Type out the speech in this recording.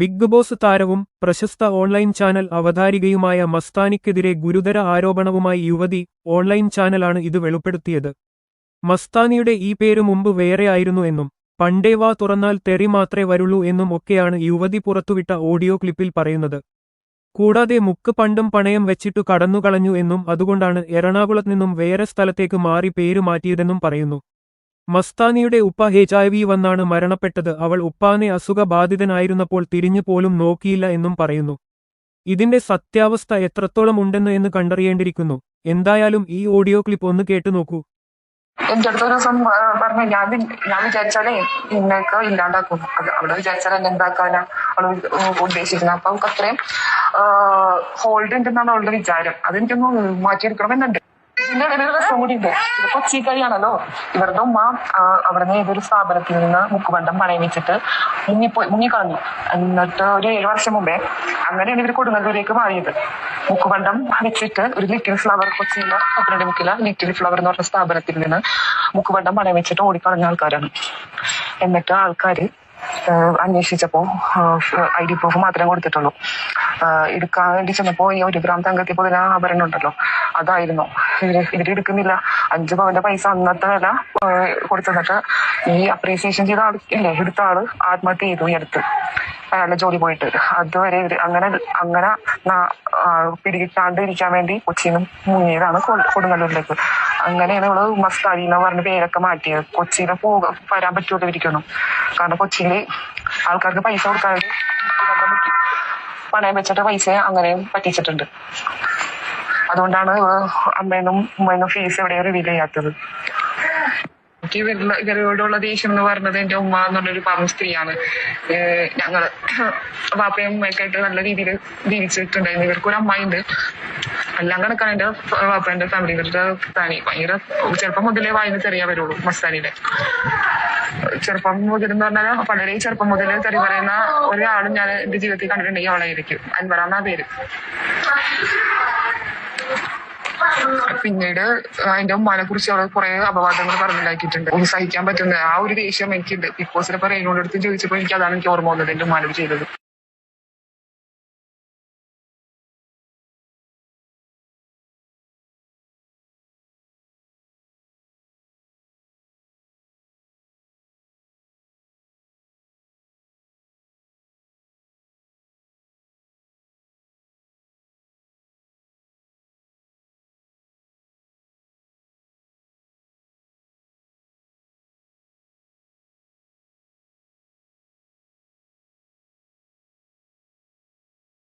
Big boss താരവും പ്രശസ്ത online channel അവതാരികയുമായ മസ്താനിക്കെതിരെ ഗുരുതര ആരോപണവുമായി യുവതി ഓൺലൈൻ ചാനലാണ് ഇത് വെളിപ്പെടുത്തിയത്. മസ്താനിയുടെ ഈ പേര് മുമ്പ് വേറെയായിരുന്നു എന്നും പണ്ടേ വാ തുറന്നാൽ തെറി മാത്രേ വരുള്ളൂ എന്നും ഒക്കെയാണ് യുവതി പുറത്തുവിട്ട ഓഡിയോ ക്ലിപ്പിൽ പറയുന്നത്. കൂടാതെ മുക്ക് പണ്ടും പണയം വെച്ചിട്ടു കടന്നുകളഞ്ഞു എന്നും അതുകൊണ്ടാണ് എറണാകുളത്ത് നിന്നും വേറെ സ്ഥലത്തേക്ക് മാറി പേര് മാറ്റിയതെന്നും പറയുന്നു. മസ്താനിയുടെ ഉപ്പ എച്ച് ഐ വി വന്നാണ് മരണപ്പെട്ടത്. അവൾ ഉപ്പാനെ അസുഖബാധിതനായിരുന്നപ്പോൾ തിരിഞ്ഞു പോലും നോക്കിയില്ല എന്നും പറയുന്നു. ഇതിന്റെ സത്യാവസ്ഥ എത്രത്തോളം ഉണ്ടെന്ന് എന്ന് കണ്ടറിയേണ്ടിയിരിക്കുന്നു. എന്തായാലും ഈ ഓഡിയോ ക്ലിപ്പ് ഒന്ന് കേട്ടു നോക്കൂ. എന്റെ അടുത്ത് ഒരു ദിവസം പറഞ്ഞു ഞാൻ ഞാൻ വിചാരിച്ചാലേ ഇന്നൊക്കെ ഇല്ലാണ്ടാക്കും. അത് അവിടെ വിചാരിച്ചാൽ എന്നെ എന്താക്കാനാ അവൾ ഉദ്ദേശിക്കുന്നത് അപ്പൊ അത്രയും ഹോൾഡ് ഉണ്ടെന്നാണ് അവളുടെ വിചാരം. അതെനിക്കൊന്ന് മാറ്റിയെടുക്കണമെന്നുണ്ട്. ഇതിന്റെ ഇടയിൽ രസം കൂടി ഉണ്ട് ഇത് ഇവരുടെ ഉമ്മ അവിടുന്ന് ഏതൊരു സ്ഥാപനത്തിൽ നിന്ന് മുക്കുബന്ധം പണയം വെച്ചിട്ട് മുങ്ങിപ്പോയി മുങ്ങിക്കളഞ്ഞു. എന്നിട്ട് ഒരു ഏഴ് വർഷം മുമ്പേ അങ്ങനെയാണ് ഇവർ കൊടുങ്ങല്ലൂരേക്ക് മാറിയത്. മുക്കുബന്ധം വെച്ചിട്ട് ഒരു ലിറ്റിൽ ഫ്ലവർ കൊച്ചിയിലെ പന്ത്രണ്ട് മുക്കില ലിറ്റിൽ ഫ്ലവർ എന്ന് പറഞ്ഞ സ്ഥാപനത്തിൽ നിന്ന് മുക്കുബന്ധം പണയം വെച്ചിട്ട് ഓടിക്കളഞ്ഞ ആൾക്കാരാണ്. എന്നിട്ട് ആൾക്കാര് അന്വേഷിച്ചപ്പോ ഐ ഡി പ്രൂഫ് മാത്രമേ കൊടുത്തിട്ടുള്ളൂ. എടുക്കാൻ വേണ്ടി ചെന്നപ്പോ ഈ ഒരു ഗ്രാം തങ്കത്തിൽ പോലെ ആഭരണം ഉണ്ടല്ലോ. അതായിരുന്നു. ഇവർ ഇവർ എടുക്കുന്നില്ല അഞ്ചു പവന്റെ പൈസ അന്നത്തെ വില ആഹ് കൊടുത്തിട്ട് ഈ അപ്രീസിയേഷൻ ചെയ്ത ആൾ ഇല്ലേ എടുത്ത ആൾ ആത്മഹത്യ ചെയ്തു ഈ അടുത്ത്. അയാളുടെ ജോലി പോയിട്ട്. അതുവരെ അങ്ങനെ അങ്ങനെ പിടികിട്ടാണ്ട് ഇരിക്കാൻ വേണ്ടി കൊച്ചിയിൽ നിന്ന് മുങ്ങിയതാണ് കൊടുങ്ങല്ലൂരിലേക്ക്. അങ്ങനെയാണ് ഇവൾ മസ്താരി എന്ന് പറഞ്ഞ പേരൊക്കെ മാറ്റിയത്. കൊച്ചിയിലെ പോക വരാൻ പറ്റുമോ ഇരിക്കണം കാരണം കൊച്ചിയിൽ ആൾക്കാർക്ക് പൈസ കൊടുക്കാതെ പണയം വെച്ചിട്ട് പൈസ അങ്ങനെയും പറ്റിച്ചിട്ടുണ്ട്. അതുകൊണ്ടാണ് അമ്മേനും ഉമ്മേനും ഫീസ് ഇവിടെ റിവീൽ ചെയ്യാത്തത്. എനിക്ക് ഇവരോടുള്ള ദേഷ്യം എന്ന് പറഞ്ഞത് എന്റെ ഉമ്മ എന്നുള്ളൊരു പാവം സ്ത്രീയാണ്. ഞങ്ങൾ വാപ്പയും ഉമ്മയൊക്കെ നല്ല രീതിയിൽ ജീവിച്ചിട്ടുണ്ടായിരുന്നു. ഇവർക്ക് ഒരു അമ്മയുണ്ട്. എല്ലാം കണക്കാണ് എന്റെ വാപ്പന്റെ ഫാമിലി ഇവരുടെ താനി. ഭയങ്കര ചെറുപ്പം മുതലേ വായന ചെറിയ വരുള്ളൂ മസ്താനിയുടെ. ചെറുപ്പം മുതൽ എന്ന് പറഞ്ഞാൽ വളരെ ചെറുപ്പം മുതൽ തെറി പറയുന്ന ഒരാളും ഞാൻ എന്റെ ജീവിതത്തിൽ കണ്ടിട്ടുണ്ടെങ്കിൽ അവളായിരിക്കും. അൻവറാന്ന പേര്? പിന്നീട് അതിന്റെ ഉമ്മാനെ കുറിച്ച് അവിടെ കുറെ അപവാദങ്ങൾ പറഞ്ഞുണ്ടാക്കിയിട്ടുണ്ട്. ഒന്ന് സഹിക്കാൻ പറ്റുന്ന ആ ഒരു ദേഷ്യം എനിക്കുണ്ട്. ബിഗ് ബോസിനെ ഇപ്പൊ ചോദിച്ചപ്പോ എനിക്ക് അതാണ് എനിക്ക് ഓർമ്മ വന്നത് എന്റെ ഉമ്മാനോട് ചെയ്തത്.